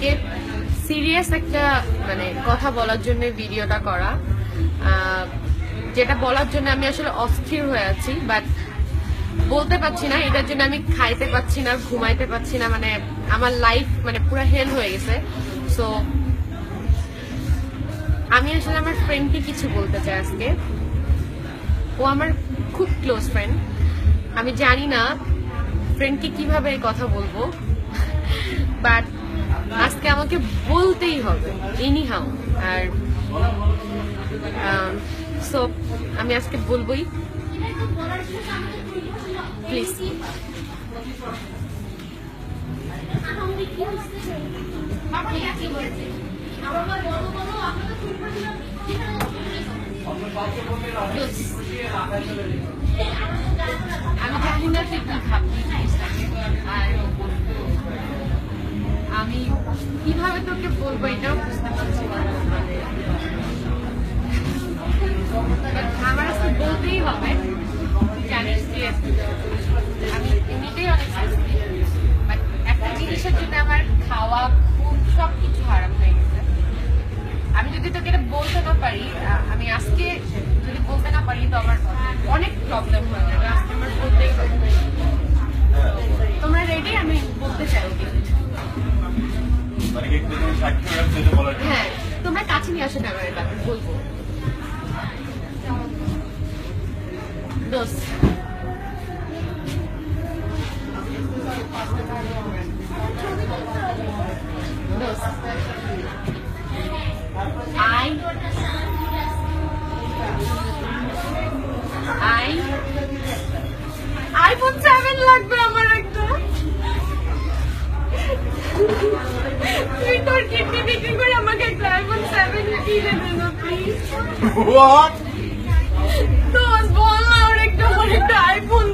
আজকে সিরিয়াস একটা মানে কথা বলার জন্য ভিডিওটা করা। যেটা বলার জন্য আমি আসলে অস্থির হয়ে আছি বাট বলতে পারছি না, এটার জন্য আমি খাইতে পারছি না, ঘুমাইতে পারছি না মানে আমার লাইফ মানে পুরো হেল হয়ে গেছে। সো আমি আসলে আমার ফ্রেন্ডকে কিছু বলতে চাই আজকে। ও আমার খুব ক্লোজ ফ্রেন্ড আমি জানি না ফ্রেন্ডকে কীভাবে কথা বলব বাট আজকে আমাকে বলতেই হবে এনি হাউ আর সো আমি আজকে বলবই। প্লিজ আমি জানি না তুই কি ভাববি কীভাবে তোকে বলব এটাও বুঝতে পারছি আমার আজকে বলতেই হবে এমনিতেই অনেক। একটা জিনিসের জন্য আমার খাওয়া খুব সব কিছু হয়ে গেছে আমি যদি তোকে এটা বলতে না পারি আমি আজকে যদি বলতে না পারি, তো আমার অনেক প্রবলেম হয়ে যাবে হ্যাঁ তোমরা কাছে নিয়ে আসো ক্যামেরাটা আমি বলব। আই। আই। আইফোন সেভেন লাগবে আমার একটা। তুই তোর কিডনি বিক্রি করে আমাকে একটা আইফোন সেভেন কিনে দে না প্লিজ হোয়াট দোস্ত বল না ওর একটা একটা আইফোন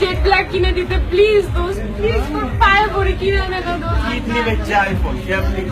জেট ব্ল্যাক কিনে দিতে প্লিজ দোস্ত। প্লিজ তোর পায়ে পড়ে কিনে এনে দে দোস্ত। কিডনি বেচে আইফোন কেমনি